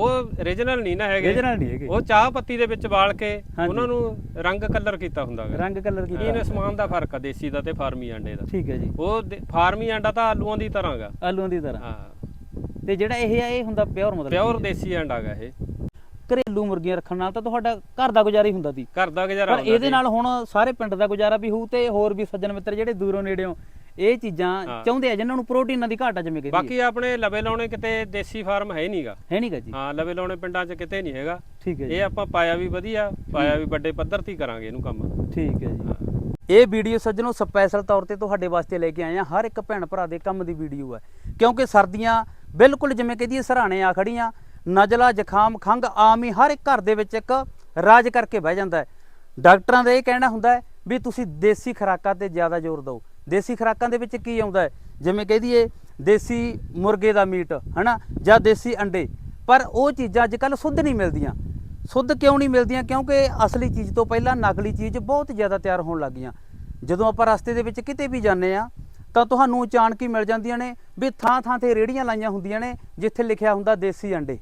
ਉਹ origignal ਨਹੀਂ ਨਾ ਹੈਗੇ। ਰੀਜਨਲ ਨਹੀਂ ਹੈਗੇ। ਉਹ ਚਾਹ ਪੱਤੀ ਦੇ ਵਿੱਚ ਵਾਲ ਕੇ ਹਾਂਜੀ। ਉਹਨਾਂ ਨੂੰ ਰੰਗ ਕਲਰ ਕੀਤਾ ਹੁੰਦਾ ਹੈਗਾ। ਰੰਗ ਕਲਰ ਕੀਤਾ ਇਹਨੇ ਸਮਾਨ ਦਾ ਫ਼ਰਕ ਆ ਦੇਸੀ ਦਾ ਤੇ ਫਾਰਮੀ ਆਂਡੇ ਦਾ। ਠੀਕ ਹੈ ਜੀ। ਉਹ ਦੇ- ਫਾਰਮੀ ਆਂਡਾ ਤਾਂ ਆਲੂਆਂ ਦੀ ਤਰ੍ਹਾਂ ਗਾ ਆਲੂਆਂ ਦੀ ਤਰ੍ਹਾਂ। ਹਾਂ। ਤੇ ਜਿਹੜਾ ਇਹ ਆ ਇਹ ਹੁੰਦਾ ਪਿਓਰ ਮਤਲਬ ਪਿਓਰ ਦੇਸੀ ਆਂਡਾ ਗਾ ਇਹ। ਘਰੇਲੂ ਮੁਰਗੀਆਂ ਰੱਖਣ ਨਾਲ ਤਾਂ ਤੁਹਾਡਾ ਘਰ ਦਾ ਗੁਜ਼ਾਰਾ ਹੀ ਹੁੰਦਾ ਸੀ। ਘਰ ਦਾ ਗੁਜ਼ਾਰਾ ਪਰ ਹੁੰਦਾ ਇਹਦੇ। ਨਾਲ ਹੁਣ ਸਾਰੇ ਪਿੰਡ ਦਾ ਗੁਜ਼ਾਰਾ ਵੀ ਹੋਊ ਤੇ ਹੋਰ ਵੀ ਸੱਜਣ ਮਿੱਤਰ ਜਿਹੜੇ ਦੂਰੋਂ ਨੇੜਿਓਂ ਇਹ ਚੀਜ਼ਾਂ। ਚਾਹੁੰਦੇ ਆ ਜਿਨ੍ਹਾਂ ਨੂੰ ਪ੍ਰੋਟੀਨਾਂ ਦੀ ਘਾਟ ਆ ਜਿਵੇਂ ਕਹਿੰਦੇ ਬਾਕੀ ਆਪਣੇ ਲਵੇ ਲਾਉਣੇ ਕਿਤੇ ਦੇਸੀ ਫਾਰਮ ਹੈ ਨਹੀਂਗਾ। ਹੈ ਨਹੀਂਗਾ ਜੀ। ਹਾਂ ਲਵੇ ਲਾਉਣੇ ਪਿੰਡਾਂ 'ਚ ਕਿਤੇ ਨਹੀਂ ਹੈਗਾ। ਠੀਕ ਹੈ ਜੀ। ਇਹ ਆਪਾਂ ਪਾਇਆ ਵੀ ਵਧੀਆ ਪਾਇਆ ਵੀ ਵੱਡੇ ਪੱਧਰ ਤੇ ਕਰਾਂਗੇ ਇਹਨੂੰ ਕੰਮ। ਠੀਕ ਹੈ ਜੀ। ਇਹ ਵੀਡੀਓ ਸੱਜਣੋ ਸਪੈਸ਼ਲ ਤੌਰ ਤੇ ਤੁਹਾਡੇ ਵਾਸਤੇ ਲੈ ਕੇ ਆਏ ਆ ਹਰ ਇੱਕ ਭੈਣ ਭਰਾ ਦੇ ਕੰਮ ਦੀ ਵੀਡੀਓ ਹੈ। ਕਿਉਂਕਿ ਸਰਦੀਆਂ ਬਿਲਕੁਲ ਜਿਵੇਂ ਕਹਦੀਏ ਸਰਾਣੇ ਆ ਖੜੀਆਂ ਨਜ਼ਲਾ ਜ਼ੁਕਾਮ ਖੰਗ ਆਮ ਹੀ ਹਰ ਇੱਕ ਘਰ ਦੇ ਵਿੱਚ ਇੱਕ ਰਾਜ ਕਰਕੇ ਬਹਿ ਜਾਂਦਾ ਹੈ। ਡਾਕਟਰਾਂ ਦਾ ਇਹ ਕਹਿਣਾ ਹੁੰਦਾ ਹੈ ਵੀ ਤੁਸੀਂ ਦੇਸੀ ਖੁਰਾਕਾਂ ਤੇ ਜ਼ਿਆਦਾ ਜ਼ੋਰ ਦਿਓ। ਦੇਸੀ ਖੁਰਾਕਾਂ ਦੇ ਵਿੱਚ ਕੀ ਆਉਂਦਾ ਹੈ? ਜਿਵੇਂ ਕਹਿ ਦਈਏ, ਦੇਸੀ ਮੁਰਗੇ ਦਾ ਮੀਟ, ਹਨਾ? ਜਾਂ ਦੇਸੀ ਅੰਡੇ। ਪਰ ਉਹ ਚੀਜ਼ਾਂ ਅੱਜ ਕੱਲ ਸੁੱਧ ਨਹੀਂ ਮਿਲਦੀਆਂ। ਸੁੱਧ ਕਿਉਂ ਨਹੀਂ ਮਿਲਦੀਆਂ? ਕਿਉਂਕਿ ਅਸਲੀ ਚੀਜ਼ ਤੋਂ ਪਹਿਲਾਂ ਨਕਲੀ ਚੀਜ਼ ਬਹੁਤ ਜ਼ਿਆਦਾ ਤਿਆਰ ਹੋਣ ਲੱਗ ਗਈਆਂ। ਜਦੋਂ ਆਪਾਂ ਰਸਤੇ ਦੇ ਵਿੱਚ ਕਿਤੇ ਵੀ ਜਾਂਦੇ ਆ ਤਾਂ ਤੁਹਾਨੂੰ ਅਚਾਨਕ ਹੀ ਮਿਲ ਜਾਂਦੀਆਂ ਨੇ, ਵੀ ਥਾਂ ਥਾਂ ਤੇ ਰੇੜੀਆਂ ਲਾਈਆਂ ਹੁੰਦੀਆਂ ਨੇ, ਜਿੱਥੇ ਲਿਖਿਆ ਹੁੰਦਾ ਦੇਸੀ ਅੰਡੇ।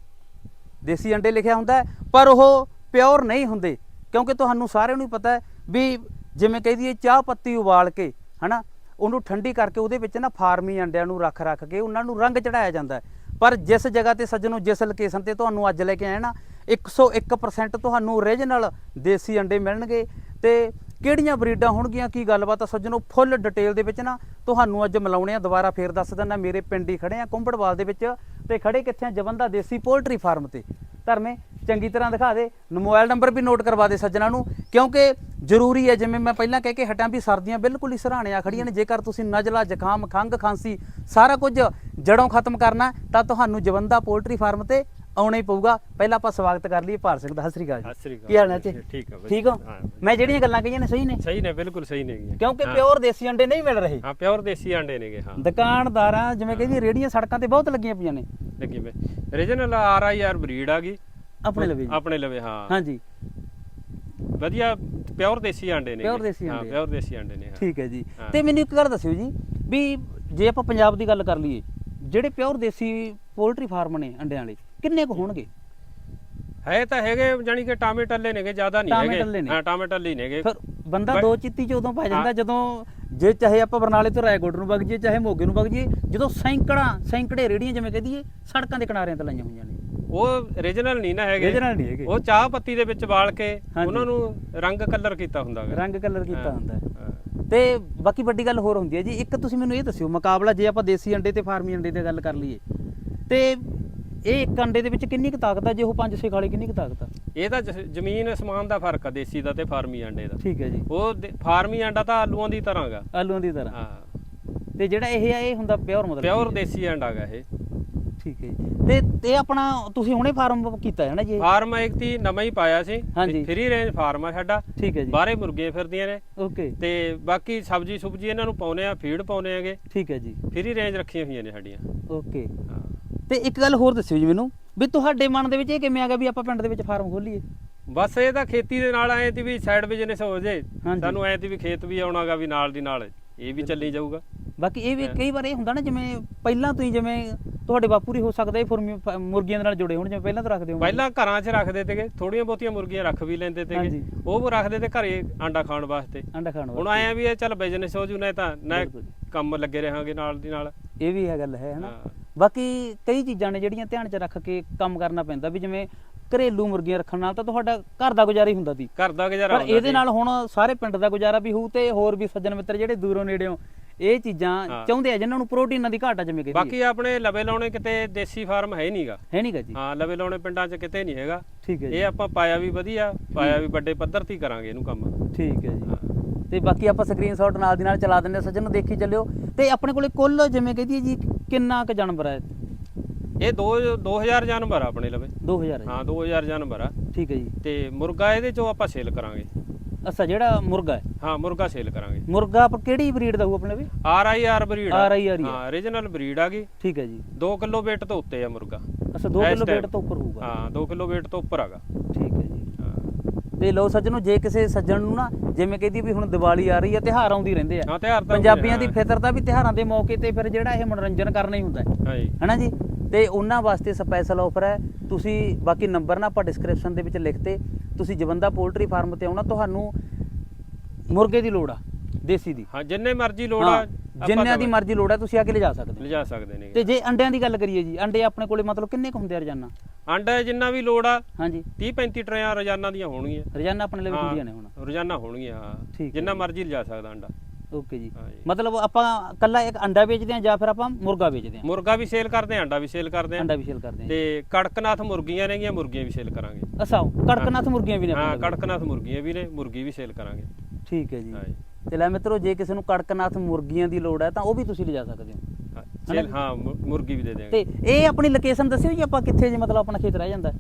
ਦੇਸੀ ਅੰਡੇ ਲਿਖਿਆ ਹੁੰਦਾ ਪਰ ਉਹ ਪਿਓਰ ਨਹੀਂ ਹੁੰਦੇ। ਕਿਉਂਕਿ ਤੁਹਾਨੂੰ ਸਾਰਿਆਂ ਨੂੰ ਹੀ ਪਤਾ ਹੈ ਵੀ ਜਿਵੇਂ ਕਹਿ ਦਈਏ, ਚਾਹ ਪੱਤੀ ਉਬਾਲ ਕੇ ਹਨਾ? ਉਹਨੂੰ ਠੰਡੀ ਕਰਕੇ ਉਹਦੇ ਵਿੱਚ ਨਾ ਫਾਰਮੀ ਅੰਡਿਆਂ ਨੂੰ ਰੱਖ ਰੱਖ ਕੇ ਉਹਨਾਂ ਨੂੰ ਰੰਗ ਚੜਾਇਆ ਜਾਂਦਾ ਪਰ ਜਿਸ ਜਗ੍ਹਾ ਤੇ ਸੱਜਣੋ, ਜਿਸ ਲੋਕੇਸ਼ਨ ਤੇ ਤੁਹਾਨੂੰ ਅੱਜ ਲੈ ਕੇ ਆਏ ਨਾ 101% ਤੁਹਾਨੂੰ ਓਰੀਜਨਲ ਦੇਸੀ ਅੰਡੇ ਮਿਲਣਗੇ। ਤੇ ਕਿਹੜੀਆਂ ਬਰੀਡਾਂ ਹੋਣਗੀਆਂ? ਕੀ ਗੱਲਬਾਤ ਆ ਸੱਜਣੋ? ਫੁੱਲ ਡਿਟੇਲ ਦੇ ਵਿੱਚ ਨਾ ਤੁਹਾਨੂੰ ਅੱਜ ਮਿਲਾਉਣੇ ਆ। ਦੁਬਾਰਾ ਫੇਰ ਦੱਸ ਦਿੰਦਾ, ਮੇਰੇ ਪਿੰਡ ਹੀ ਖੜੇ ਆ ਕੁੰਬੜਵਾਲ ਦੇ ਵਿੱਚ। ਤੇ ਖੜੇ ਕਿੱਥੇ ਆ? ਜਵੰਦਾ ਦੇਸੀ ਪੋਲਟਰੀ ਫਾਰਮ ਤੇ। ਧਰਮੇ, ਚੰਗੀ ਤਰ੍ਹਾਂ ਦਿਖਾ ਦੇ। ਮੋਬਾਈਲ ਨੰਬਰ ਵੀ ਨੋਟ ਕਰਵਾ ਦੇ ਸੱਜਣਾ ਨੂੰ, ਕਿਉਂਕਿ ਜ਼ਰੂਰੀ ਹੈ ਜਿਵੇਂ ਮੈਂ ਪਹਿਲਾਂ ਕਹਿ ਕੇ ਹਟਾਂ ਵੀ ਸਰਦੀਆਂ ਬਿਲਕੁਲ ਹੀ ਸਰਾਣੇ ਆ ਖੜੀਆਂ ਨੇ। ਜੇਕਰ ਤੁਸੀਂ ਨਜ਼ਲਾ ਜ਼ੁਕਾਮ ਖੰਗ ਖਾਂਸੀ ਸਾਰਾ ਕੁਝ ਜੜੋਂ ਖਤਮ ਕਰਨਾ ਤਾਂ ਤੁਹਾਨੂੰ ਜਵੰਦਾ ਪੋਲਟਰੀ ਫਾਰਮ ਤੇ ਆਉਣਾ ਹੀ ਪਊਗਾ। ਪਹਿਲਾਂ ਆਪਾਂ ਸਵਾਗਤ ਕਰ ਲਈਏ ਭਾਰ ਸਿੰਘ ਦਾ। ਸਤਿ ਸ੍ਰੀ ਅਕਾਲ ਜੀ। ਸਤਿ ਸ੍ਰੀ ਅਕਾਲ ਕੀ ਹਾਲ ਹੈ ਜੀ ਠੀਕ ਆ। ਠੀਕ ਹੋ? ਹਾਂ। ਮੈਂ ਜਿਹੜੀਆਂ ਗੱਲਾਂ ਕਹੀਆਂ ਨੇ ਸਹੀ ਨੇ? ਸਹੀ ਨੇ ਬਿਲਕੁਲ ਸਹੀ ਨੇ ਕਿਉਂਕਿ ਪਿਓਰ ਦੇਸੀ ਅੰਡੇ ਨਹੀਂ ਮਿਲ ਰਹੇ। ਹਾਂ ਪਿਓਰ ਦੇਸੀ ਆਂਡੇ ਨੇਗੇ ਹਾਂ। ਦੁਕਾਨਦਾਰਾਂ ਜਿਵੇਂ ਕਹਿੰਦੀ ਰੇੜੀਆਂ ਸੜਕਾਂ ਤੇ ਬਹੁਤ ਲੱਗੀਆਂ ਪਈਆਂ ਨੇ। ਲੱਗੀ ਵੇ origignal R I R breed ਆ ਗਈ। ਆਪਣੇ ਲਵੇ ਜੀ। ਆਪਣੇ ਲਵੇ ਹਾਂ। ਹਾਂਜੀ। ਵਧੀਆ ਪਿਓਰ ਦੇਸੀ ਆਂਡੇ ਨੇ Pure ਦੇਸੀ ਹਾਂ ਆਂਡੇ। ਪਿਓਰ ਦੇਸੀ ਆਂਡੇ ਨੇ ਹਾਂ ਠੀਕ ਹੈ ਜੀ ਹਾਂ। ਤੇ ਮੈਨੂੰ ਇੱਕ ਗੱਲ ਦੱਸਿਓ ਜੀ ਵੀ ਜੇ ਆਪਾਂ ਪੰਜਾਬ ਦੀ ਗੱਲ ਕਰ ਲਈਏ ਜਿਹੜੇ ਪਿਓਰ ਦੇਸੀ ਪੋਲਟਰੀ ਫਾਰਮ ਨੇ ਅੰਡਿਆਂ ਵਾਲੇ ਕਿੰਨੇ ਕੁ ਹੋਣਗੇ ਹੈ ਤਾਂ ਹੈਗੇ ਜਾਨੀ ਕਿ ਟਾਮੇ ਟੱਲੇ ਨੇਗੇ ਜ਼ਿਆਦਾ ਨਹੀਂ ਟਾਮੇ ਹੈਗੇ ਟੱਲੇ ਨੇ। ਹਾਂ ਟਾਮੇ ਟੱਲੇ ਹੀ ਨੇਗੇ ਫਿਰ ਬੰਦਾ ਬਟ- ਦੋ ਚਿੱਤੀ ਚ ਉਦੋਂ ਪੈ ਜਾਂਦਾ। ਜਦੋਂ ਜੇ ਚਾਹੇ ਆਪਾਂ ਬਰਨਾਲੇ ਤੋਂ ਰਾਏਕੋਟ ਨੂੰ ਵਗ ਜਾਈਏ ਚਾਹੇ ਮੋਗੇ ਨੂੰ ਵਗ ਜਾਈਏ ਜਦੋਂ ਸੈਂਕੜਾ ਸੈਂਕੜੇ ਰੇੜੀਆਂ ਜਿਵੇਂ ਕਹਦੀਏ ਸੜਕਾਂ ਦੇ ਕਿਨਾਰਿਆਂ ਤੇ ਲਾਈਆਂ ਹੋਈਆਂ ਨੇ ਉਹ origignal ਨਹੀਂ ਨਾ ਹੈਗੇ। Original ਨਹੀਂ ਹੈਗੇ। ਉਹ ਚਾਹ ਪੱਤੀ ਦੇ ਵਿੱਚ ਵਾਲ ਕੇ। ਉਹਨਾਂ ਨੂੰ ਰੰਗ ਕਲਰ ਕੀਤਾ ਹੁੰਦਾ ਹੈਗਾ। ਰੰਗ ਕਲਰ ਕੀਤਾ ਹਾਂ, ਹੁੰਦਾ ਹੈ। ਹਾਂ। ਤੇ ਬਾਕੀ ਵੱਡੀ ਗੱਲ ਹੋਰ ਹੁੰਦੀ ਹੈ ਜੀ ਇੱਕ ਤੁਸੀਂ ਮੈਨੂੰ ਇਹ ਦੱਸਿਓ ਮੁਕਾਬਲਾ ਜੇ ਆਪਾਂ ਦੇਸੀ ਅੰਡੇ ਤੇ ਫਾਰਮੀ ਅੰਡੇ ਦੀ ਗੱਲ ਕਰ ਲਈਏ ਤੇ ਇਹ ਇੱਕ ਅੰਡੇ ਦੇ ਵਿੱਚ ਕਿੰਨੀ ਕੁ ਤਾਕਤ ਆ? ਜੇ ਉਹ ਪੰਜ ਛੇ ਖਾਲੇ ਕਿੰਨੀ ਕੁ ਤਾਕਤ ਆ? ਇਹ ਤਾਂ ਜ਼ਮੀਨ ਅਸਮਾਨ ਦਾ ਫ਼ਰਕ ਆ ਦੇਸੀ ਦਾ ਤੇ ਫਾਰਮੀ ਆਂਡੇ ਦਾ। ਠੀਕ ਹੈ ਜੀ। ਉਹ ਫਾਰਮੀ ਆਂਡਾ ਤਾਂ ਆਲੂਆਂ ਦੀ ਤਰ੍ਹਾਂ ਗਾ। ਆਲੂਆਂ ਦੀ ਤਰ੍ਹਾਂ। ਹਾਂ। ਤੇ ਜਿਹੜਾ ਇਹ ਆ ਇਹ ਹੁੰਦਾ ਪਿਓਰ ਮਤਲਬ ਪਿਓਰ। ਦੇਸੀ ਆਂਡਾ ਗਾ ਇਹ। ਠੀਕ ਹੈ ਜੀ। ਤੇ ਤੇ ਆਪਣਾ ਤੁਸੀਂ ਹੁਣੇ ਫਾਰਮ ਕੀਤਾ ਹੈ ਨਾ ਜੀ? ਇਹ? ਫਾਰਮ ਇੱਕ ਤੀ ਨਵਾਂ ਹੀ ਪਾਇਆ ਸੀ। ਹਾਂਜੀ। ਫ੍ਰੀ ਰੇਂਜ ਫਾਰਮ ਆ ਸਾਡਾ। ਠੀਕ ਹੈ ਜੀ। ਬਾਹਰੇ ਮੁਰਗੀਆਂ ਫਿਰਦੀਆਂ ਨੇ। ਓਕੇ। ਤੇ ਬਾਕੀ ਸਬਜੀ ਸੁਬਜੀ ਇਹਨਾਂ ਨੂੰ ਪਾਉਨੇ ਆ ਫੀਡ ਪਾਉਨੇ ਆਗੇ। ਠੀਕ ਹੈ ਜੀ। ਫ੍ਰੀ ਰੇਂਜ ਰੱਖੀਆਂ ਹੋਈਆਂ ਨੇ ਸਾਡੀਆਂ। ਓਕੇ। ਹਾਂ। ਤੇ ਇੱਕ ਗੱਲ ਹੋਰ ਦੱਸਿਓ ਜੀ ਮੈਨੂੰ ਵੀ ਤੁਹਾਡੇ ਮਨ ਦੇ ਵਿੱਚ ਇਹ ਕਿਵੇਂ ਆ ਗਿਆ ਵੀ ਆਪਾਂ ਪਿੰਡ ਦੇ ਵਿੱਚ ਫਾਰਮ ਖੋਲੀਏ? ਬਸ ਇਹ ਤਾਂ ਖੇਤੀ ਦੇ ਨਾਲ ਐ ਤੀ ਵੀ ਸਾਈਡ ਬਿਜ਼ਨਸ ਹੋ ਜੇ। ਹਾਂਜੀ। ਸਾਨੂੰ ਐ ਤੀ ਵੀ ਖੇਤ ਵੀ ਆਉਣਾਗਾ ਵੀ ਨਾਲ ਦੀ ਨਾਲ। ਇਹ ਵੀ ਚੱਲੀ ਜਾਊਗਾ। ਬਾਕੀ ਇਹ ਵੀ ਕਈ ਵਾਰ ਇਹ ਹੁੰਦਾ ਨਾ ਜਿਵੇਂ ਪਹਿਲਾਂ ਤੋਂ ਹੀ ਜਿਵੇਂ ਤੁਹਾਡੇ ਬਾਪੂ ਹੀ ਹੋ ਸਕਦਾ ਇਹ ਫੁਰਮੀ ਮੁਰਗੀਆਂ ਦੇ ਨਾਲ ਜੁੜੇ ਹੋਣ ਜਿਵੇਂ ਪਹਿਲਾਂ ਤੋਂ ਰੱਖਦੇ ਹੋ ਪਹਿਲਾਂ ਘਰਾਂ 'ਚ ਰੱਖਦੇ ਤੇਗੇ ਥੋੜੀਆਂ ਬਹੁਤੀਆਂ ਮੁਰਗੀਆਂ ਰੱਖ ਵੀ ਲੈਂਦੇ ਤੇਗੇ। ਉਹ ਰੱਖਦੇ ਤੇ ਘਰੇ ਆਂਡਾ ਖਾਣ ਵਾਸਤੇ ਅੰਡਾ ਖਾਣ ਹੁਣ ਵਾਸਤੇ ਆਏ ਆ ਵੀ ਇਹ ਚੱਲ ਬਿਜ਼ਨਸ ਹੋ ਜੂ ਨਾ ਤਾਂ ਨਾ। ਕੰਮ ਲੱਗੇ ਰਹਾਂਗੇ ਨਾਲ ਦੀ ਨਾਲ ਇਹ ਵੀ ਹੈ ਗੱਲ ਹੈ ਹਨਾ। ਬਾਕੀ ਕਈ ਚੀਜ਼ਾਂ ਨੇ ਜਿਹੜੀਆਂ ਧਿਆਨ 'ਚ ਰੱਖ ਕੇ ਕੰਮ ਕਰਨਾ ਪੈਂਦਾ ਵੀ ਜਿਵੇਂ ਘਰੇਲੂ ਮੁਰਗੀਆਂ ਰੱਖਣ ਨਾਲ ਤਾਂ ਤੁਹਾਡਾ ਘਰ ਦਾ ਗੁਜ਼ਾਰਾ ਹੀ ਹੁੰਦਾ ਸੀ ਘਰ ਦਾ ਗੁਜ਼ਾਰਾ ਪਰ ਹੁੰਦਾ ਇਹਦੇ। ਨਾਲ ਹੁਣ ਸਾਰੇ ਪਿੰਡ ਦਾ ਗੁਜ਼ਾਰਾ ਵੀ ਹੋਊ ਤੇ ਹੋਰ ਵੀ ਸੱਜਣ ਮਿੱਤਰ ਜਿਹੜੇ ਦੂਰੋਂ ਨੇੜਿਓਂ ਇਹ ਚੀਜ਼ਾਂ। ਚਾਹੁੰਦੇ ਆ ਜਿਨ੍ਹਾਂ ਨੂੰ ਪ੍ਰੋਟੀਨਾਂ ਦੀ ਘਾਟ ਆ ਜਿਵੇਂ ਕਹਿੰਦੇ ਬਾਕੀ ਆਪਣੇ ਲਵੇ ਲਾਉਣੇ ਕਿਤੇ ਦੇਸੀ ਫਾਰਮ ਹੈ ਨਹੀਂਗਾ ਹੈ ਨਹੀਂਗਾ ਜੀ। ਹਾਂ ਲਵੇ ਲਾਉਣੇ ਪਿੰਡਾਂ 'ਚ ਕਿਤੇ ਨਹੀਂ ਹੈਗਾ। ਠੀਕ ਹੈ ਜੀ। ਇਹ ਆਪਾਂ ਪਾਇਆ ਵੀ ਵਧੀਆ ਪਾਇਆ ਵੀ ਵੱਡੇ ਪੱਧਰ ਤੇ ਕਰਾਂਗੇ ਇਹਨੂੰ ਕੰਮ। ਠੀਕ ਹੈ ਜੀ। ਤੇ ਬਾਕੀ ਆਪਾਂ ਸਕਰੀਨਸ਼ਾਟ ਨਾਲ ਦੀ ਨਾਲ ਚਲਾ ਦਿੰਦੇ ਸੱਜਣ ਨੂੰ ਦੇਖੀ ਚੱਲਿਓ। ਤੇ ਆਪਣੇ ਕੋਲੇ ਕੁੱਲ ਜਿਵੇਂ ਕਹਦੀਏ ਜੀ ਕਿੰਨਾ ਕੁ ਜਾਨਵਰ ਹੈ ਇਹ? 2 2000 ਜਾਨਵਰ ਆ ਆਪਣੇ ਲਵੇ। 2000 ਹੈ ਹਾਂ 2000 ਜਾਨਵਰ ਆ। ਠੀਕ ਹੈ ਜੀ। ਤੇ ਮੁਰਗਾ ਇਹਦੇ ਚੋਂ ਆਪਾਂ ਸੇਲ ਕਰਾਂਗੇ। ਅੱਛਾ ਜਿਹੜਾ ਮੁਰਗਾ ਹੈ? ਹਾਂ ਮੁਰਗਾ ਸੇਲ ਕਰਾਂਗੇ। ਮੁਰਗਾ ਆਪਾਂ ਕਿਹੜੀ ਬਰੀਡ ਦਾ ਹੋਊ ਆਪਣੇ ਵੀ R I R breed RIR ਹੀ ਆ। ਹਾਂ origignal ਬਰੀਡ ਆ ਗਈ ਠੀਕ ਹੈ ਜੀ। 2 ਕਿਲੋ weight ਤੋਂ ਉੱਤੇ ਆ ਮੁਰਗਾ। ਅੱਛਾ 2 ਇਸ ਕਿਲੋ weight। ਤੋਂ ਉੱਪਰ ਹੋਊਗਾ। ਹਾਂ 2 ਕਿਲੋ weight ਤੋਂ ਉੱਪਰ ਹੈਗਾ। ਠੀਕ ਹੈ ਜੀ। ਤੇ ਲਓ ਸੱਜਣੋ ਜੇ ਕਿਸੇ ਸੱਜਣ ਨੂੰ ਨਾ ਜਿਵੇਂ ਕਹਿੰਦੀ ਵੀ ਹੁਣ ਦੀਵਾਲੀ ਆ ਰਹੀ ਹੈ ਤਿਉਹਾਰ ਆਉਂਦੀ ਰਹਿੰਦੇ ਆ। ਪੰਜਾਬੀਆਂ ਦੀ ਹਾਂ। ਫਿਤਰ ਤਾਂ ਵੀ ਤਿਉਹਾਰਾਂ ਦੇ ਮੌਕੇ ਤੇ ਫਿਰ ਜਿਹੜਾ ਇਹ ਮਨੋਰੰਜਨ ਕਰਨਾ ਹੀ ਹੁੰਦਾ ਹੈ। ਹਨਾ ਜੀ? ਤੇ ਉਹਨਾਂ ਵਾਸਤੇ ਸਪੈਸ਼ਲ ਆਫਰ ਹੈ। ਤੁਸੀਂ ਬਾਕੀ ਨੰਬਰ ਨਾ ਆਪਾਂ ਡਿਸਕ੍ਰਿਪਸ਼ਨ ਦੇ ਵਿੱਚ ਲਿਖਤੇ ਤੁਸੀਂ ਜਵੰਦਾ ਪੋਲਟਰੀ ਫਾਰਮ ਤੇ ਆਉਣਾ ਤੁਹਾਨੂੰ ਮੁਰਗੇ ਦੀ ਲੋੜ ਆ ਦੇਸੀ ਦੀ। ਹਾਂ ਜਿੰਨੇ ਮਰਜ਼ੀ ਲੋੜ ਆ ਜਿੰਨਿਆਂ ਦੀ। ਮਰਜ਼ੀ ਲੋੜ ਹੈ ਤੁਸੀਂ ਆ ਕੇ ਲਿਜਾ ਸਕਦੇ ਲਿਜਾ ਸਕਦੇ ਨੇ। ਤੇ ਜੇ ਅੰਡਿਆਂ ਦੀ ਗੱਲ ਕਰੀਏ ਜੀ ਅੰਡੇ ਆਪਣੇ ਕੋਲੇ ਮਤਲਬ ਕਿੰਨੇ ਕੁ ਹੁੰਦੇ ਆ ਰੋਜ਼ਾਨਾ? ਆਂਡਾ ਜਿੰਨਾ ਵੀ ਲੋੜ ਆ ਹਾਂਜੀ। 30 35 ਟਰੇਆਂ ਰੋਜ਼ਾਨਾ ਦੀਆਂ ਹੋਣਗੀਆਂ। ਰੋਜ਼ਾਨਾ ਆਪਣੇ ਲਈ ਹੁੰਦੀਆਂ ਨੇ ਹੁਣ। ਰੋਜ਼ਾਨਾ ਹੋਣਗੀਆਂ ਜਿੰਨਾ ਮਰਜ਼ੀ ਲਿਜਾ ਸਕਦਾ ਆਂਡਾ ਓਕੇ ਜੀ। ਹਾਂ ਜੀ। ਮਤਲਬ ਆਪਾਂ ਕੱਲਾ ਇੱਕ ਅੰਡਾ ਵੇਚਦੇ ਆ ਜਾਂ ਫਿਰ ਆਪਾਂ ਮੁਰਗਾ ਵੇਚਦੇ ਆ ਮੁਰਗਾ ਵੀ ਸੇਲ ਕਰਦੇ ਆ ਆਂਡਾ ਵੀ ਸੇਲ ਕਰਦੇ ਆ ਅੰਡਾ ਵੀ ਸੇਲ ਕਰਦੇ ਆ ਤੇ ਕੜਕਨਾਥ ਮੁਰਗੀਆਂ ਨੇਗੀਆਂ ਮੁਰਗੀਆਂ ਵੀ ਸੇਲ ਕਰਾਂਗੇ। ਅੱਛਾ ਕੜਕਨਾਥ ਮੁਰਗੀਆਂ ਵੀ ਨੇ ਹਾਂ ਆਪਣੇ ਕੋਲ। ਕੜਕਨਾਥ ਮੁਰਗੀਆਂ ਵੀ ਨੇ ਮੁਰਗੀ ਵੀ ਸੇਲ ਕਰਾਂਗੇ। ਠੀਕ ਹੈ ਜੀ। ਹਾਂ ਜੀ ਤੇ ਲੈ ਮਿੱਤਰੋ ਜੇ ਕਿਸੇ ਨੂੰ ਕੜਕਨਾਥ ਮੁਰਗੀਆਂ ਦੀ ਲੋੜ ਹੈ ਤਾਂ ਉਹ ਵੀ ਤੁਸੀਂ ਲਿਜਾ ਸਕਦੇ ਹੋ। ਹਾਂ, ਸੇਲ ਹਾਂ ਮੁ- ਮੁਰਗੀ ਵੀ ਦੇ ਤੇ ਇਹ ਆਪਣੀ ਲੋਕੇਸ਼ਨ ਦੱਸਿਓ ਜੀ ਆਪਾਂ ਕਿੱਥੇ ਜੇ ਮਤਲਬ ਆਪਣਾ ਖੇਤ ਰਹਿ ਜਾਂਦਾ।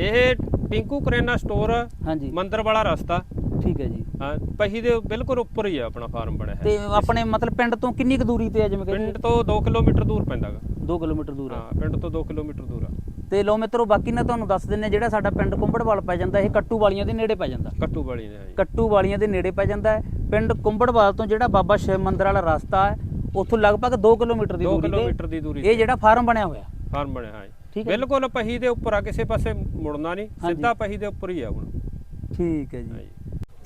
ਇਹ ਪਿੰਕੂ ਕਰੇਨਾ ਸਟੋਰ ਹਾਂਜੀ। ਮੰਦਰ ਵਾਲਾ ਰਸਤਾ। ਠੀਕ ਹੈ ਜੀ। ਹਾਂ ਪਹੀ ਦੇ ਬਿਲਕੁਲ ਉੱਪਰ ਹੀ ਆ ਆਪਣਾ ਫਾਰਮ ਬਣਿਆ ਹੈ। ਤੇ ਆਪਣੇ ਮਤਲਬ ਪਿੰਡ ਤੋਂ ਕਿੰਨੀ ਕੁ ਦੂਰੀ ਤੇ ਹੈ ਜਿਵੇਂ ਕਿ ਪਿੰਡ ਤੋਂ 2 ਕਿਲੋਮੀਟਰ ਦੂਰ ਪੈਂਦਾਗਾ 2 ਕਿਲੋਮੀਟਰ ਦੂਰ ਹੈ ਹਾਂ ਪਿੰਡ ਤੋਂ 2 ਕਿਲੋਮੀਟਰ ਦੂਰ ਆ। ਤੇ ਲੋ ਮਿੱਤਰੋ ਬਾਕੀ ਨਾ ਤੁਹਾਨੂੰ ਦੱਸ ਦਿੰਨੇ ਜਿਹੜਾ ਸਾਡਾ ਪਿੰਡ ਕੁੰਬੜਵਾਲ ਪੈ ਜਾਂਦਾ ਇਹ ਕੱਟੂ ਵਾਲੀਆਂ ਦੇ ਨੇੜੇ ਪੈ ਜਾਂਦਾ। ਕੱਟੂ ਵਾਲੀ ਨੇ ਹਾਂ ਜੀ ਕੱਟੂ ਵਾਲੀਆਂ ਦੇ ਨੇੜੇ ਪੈ ਜਾਂਦਾ ਹੈ। ਪਿੰਡ ਕੁੰਬੜਵਾਲ ਤੋਂ ਜਿਹੜਾ ਬਾਬਾ ਸ਼ਿਵ ਮੰਦਿਰ ਵਾਲਾ ਰਸਤਾ ਹੈ ਉੱਥੋਂ ਲਗਭਗ 2 ਕਿਲੋਮੀਟਰ ਦੀ 2 ਦੂਰੀ ਕਿਲੋਮੀਟਰ ਤੇ ਦੀ ਦੂਰੀ ਇਹ ਜਿਹੜਾ ਫਾਰਮ ਬਣਿਆ ਹੋਇਆ। ਫਾਰਮ ਬਣਿਆ ਹਾਂ ਠੀਕ ਹੈ। ਬਿਲਕੁਲ ਪਹੀ ਦੇ ਉੱਪਰ ਆ ਕਿਸੇ ਪਾਸੇ ਮੁੜਨਾ ਨਹੀਂ। ਹਾਂਜੀ। ਸਿੱਧਾ ਪਹੀ ਦੇ ਉੱਪਰ ਹੀ ਆ ਹੁਣ। ਠੀਕ ਹੈ ਜੀ।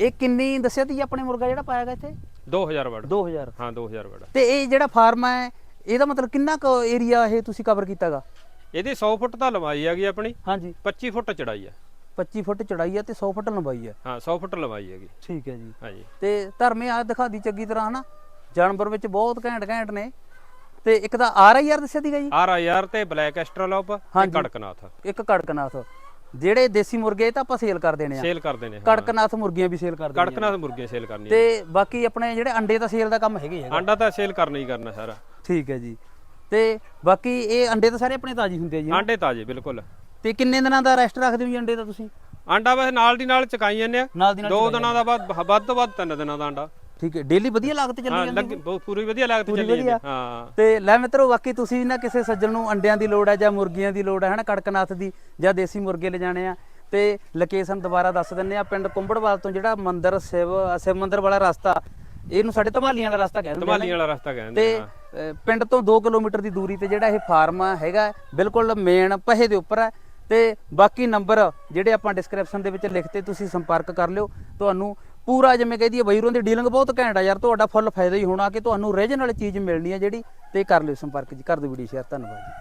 ਇਹ ਕਿੰਨੀ ਦੱਸਿਆ ਤੀ ਆਪਣੇ ਮੁਰਗਾ ਜਿਹੜਾ ਪਾਇਆ ਗਿਆ ਇੱਥੇ? 2000 ਵੜ। 2000 ਹਾਂ 2000 ਵੜ। ਤੇ ਇਹ ਜਿਹੜਾ ਫਾਰਮ ਹੈ ਇਹਦਾ ਮਤਲਬ ਕਿੰਨਾ ਕੁ ਏਰੀਆ ਇਹ ਤੁਸੀਂ ਕਵਰ ਕੀਤਾਗਾ ਇਹਦੀ 100 ਫੁੱਟ ਤਾਂ ਲੰਬਾਈ ਹੈਗੀ ਆਪਣੀ। ਹਾਂਜੀ। 25 ਫੁੱਟ ਚੜਾਈ ਆ 25 ਫੁੱਟ ਚੜਾਈ ਹੈ ਤੇ 100 ਫੁੱਟ ਲੰਬਾਈ ਹੈ। ਹਾਂ 100 ਫੁੱਟ ਲੰਬਾਈ ਹੈਗੀ। ਠੀਕ ਹੈ ਜੀ। ਹਾਂ ਜੀ ਤੇ ਧਰਮੇ ਆ ਦਿਖਾ ਦੀ ਚੰਗੀ ਤਰ੍ਹਾਂ ਹਨਾ? ਜਾਨਵਰ ਵਿੱਚ ਬਹੁਤ ਘੈਂਟ ਘੈਂਟ ਨੇ। ਤੇ ਇੱਕ ਤਾਂ ਆਰ ਆਈ ਆਰ ਦੱਸਿਆ ਸੀਗਾ ਜੀ? ਆਰ ਆਈ ਆਰ ਤੇ ਬਲੈਕ ਐਸਟਰਲੋਪ ਤੇ ਹਾਂਜੀ। ਕੜਕਨਾਥ। ਇੱਕ ਕੜਕਨਾਥ। ਜਿਹੜੇ ਦੇਸੀ ਮੁਰਗੇ ਇਹ ਤਾਂ ਆਪਾਂ ਸੇਲ ਕਰ ਦੇਣੇ ਆ। ਸੇਲ ਕਰਦੇ ਨੇ ਹਾਂ। ਕੜਕਨਾਥ ਮੁਰਗੀਆਂ ਵੀ ਸੇਲ ਕਰ ਦੇਣੀਆਂ ਕੜਕਨਾਥ ਮੁਰਗੇ ਸੇਲ ਕਰਨੀ ਹੈ ਤੇ ਬਾਕੀ ਆਪਣੇ ਜਿਹੜੇ ਅੰਡੇ ਦਾ ਸੇਲ ਦਾ ਕੰਮ ਹੈਗੇ ਹੀ ਹੈਗਾ। ਆਂਡਾ ਤਾਂ ਸੇਲ ਕਰਨਾ ਹੀ ਕਰਨਾ ਸਾਰਾ। ਠੀਕ ਹੈ ਜੀ। ਤੇ ਬਾਕੀ ਇਹ ਅੰਡੇ ਤਾਂ ਸਾਰੇ ਆਪਣੇ ਤਾਜ਼ੀ ਹੁੰਦੇ ਆ ਜੀ ਆਂਡੇ ਤਾਜ਼ੇ ਬਿਲਕੁਲ। ਤੇ ਕਿੰਨੇ ਦਿਨਾਂ ਦਾ ਰੈਸਟ ਰੱਖਦੇ ਹੋ ਜੀ ਅੰਡੇ ਦਾ ਤੁਸੀਂ? ਆਂਡਾ ਬਸ ਨਾਲ ਦੀ ਨਾਲ ਚਕਾਈ ਜਾਂਦੇ ਆ। ਨਾਲ ਦੀ ਨਾਲ ਦੋ ਚੁਕਾਈ ਦਿਨਾਂ ਦਾ ਬਾਅਦ ਵੱਧ ਤੋਂ ਵੱਧ ਤਿੰਨ ਦਿਨਾਂ ਦਾ ਆਂਡਾ ਠੀਕ ਹੈ ਡੇਲੀ ਵਧੀਆ ਲਾਗਤ ਚੱਲੀ ਹਾਂ ਜਾਂਦੀ ਲੱਗ ਬਹੁਤ ਪੂਰੀ ਵਧੀਆ ਲਾਗਤ ਪੂਰੀ ਚੱਲੀ ਜਾਂਦੀ ਵਧੀਆ? ਹਾਂ ਤੇ ਲੈ ਮਿੱਤਰੋ ਬਾਕੀ ਤੁਸੀਂ ਵੀ ਨਾ ਕਿਸੇ ਸੱਜਣ ਨੂੰ ਅੰਡਿਆਂ ਦੀ ਲੋੜ ਹੈ ਜਾਂ ਮੁਰਗੀਆਂ ਦੀ ਲੋੜ ਹੈ ਹਨਾ ਕੜਕਨਾਥ ਦੀ ਜਾਂ ਦੇਸੀ ਮੁਰਗੇ ਲਿਜਾਣੇ ਆ। ਤੇ ਲੋਕੇਸ਼ਨ ਦੁਬਾਰਾ ਦੱਸ ਦਿੰਨੇ ਆ ਪਿੰਡ ਕੁੰਬੜਵਾਲ ਤੋਂ ਜਿਹੜਾ ਮੰਦਿਰ ਸ਼ਿਵ ਸ਼ਿਵ ਮੰਦਿਰ ਵਾਲਾ ਰਸਤਾ ਇਹਨੂੰ ਸਾਡੇ ਧਮਾਲੀਆਂ ਵਾਲਾ ਰਸਤਾ ਕਹਿੰਦੇ ਧਮਾਲੀ ਵਾਲਾ ਰਸਤਾ ਕਹਿੰਦੇ ਤੇ ਹਾਂ। ਅ, ਪਿੰਡ ਤੋਂ 2 ਕਿਲੋਮੀਟਰ ਦੀ ਦੂਰੀ ਤੇ ਜਿਹੜਾ ਇਹ ਫਾਰਮ ਹੈਗਾ ਹੈ, ਬਿਲਕੁਲ ਮੇਨ ਪਹੇ ਦੇ ਉੱਪਰ ਹੈ। ਤੇ ਬਾਕੀ ਨੰਬਰ ਜਿਹੜੇ ਆਪਾਂ ਡਿਸਕ੍ਰਿਪਸ਼ਨ ਦੇ ਵਿੱਚ ਲਿਖਤੇ ਤੁਸੀਂ ਸੰਪਰਕ ਕਰ ਲਿਓ। ਤੁਹਾਨੂੰ ਪੂਰਾ ਜਿਵੇਂ ਕਹਦੀ ਹੈ ਬਈਰੋਂ ਦੀ ਡੀਲਿੰਗ ਬਹੁਤ ਘੈਂਟ ਆ ਯਾਰ, ਤੁਹਾਡਾ ਫੁੱਲ ਫਾਇਦਾ ਹੀ ਹੋਣਾ ਕਿ ਤੁਹਾਨੂੰ ਰੀਜਨਲ ਚੀਜ਼ ਮਿਲਣੀ ਹੈ ਜਿਹੜੀ, ਤੇ ਕਰ ਲਿਓ ਸੰਪਰਕ ਜੀ, ਕਰ ਦਿਓ ਵੀਡੀਓ ਸ਼ੇਅਰ ਧੰਨਵਾਦ ਜੀ।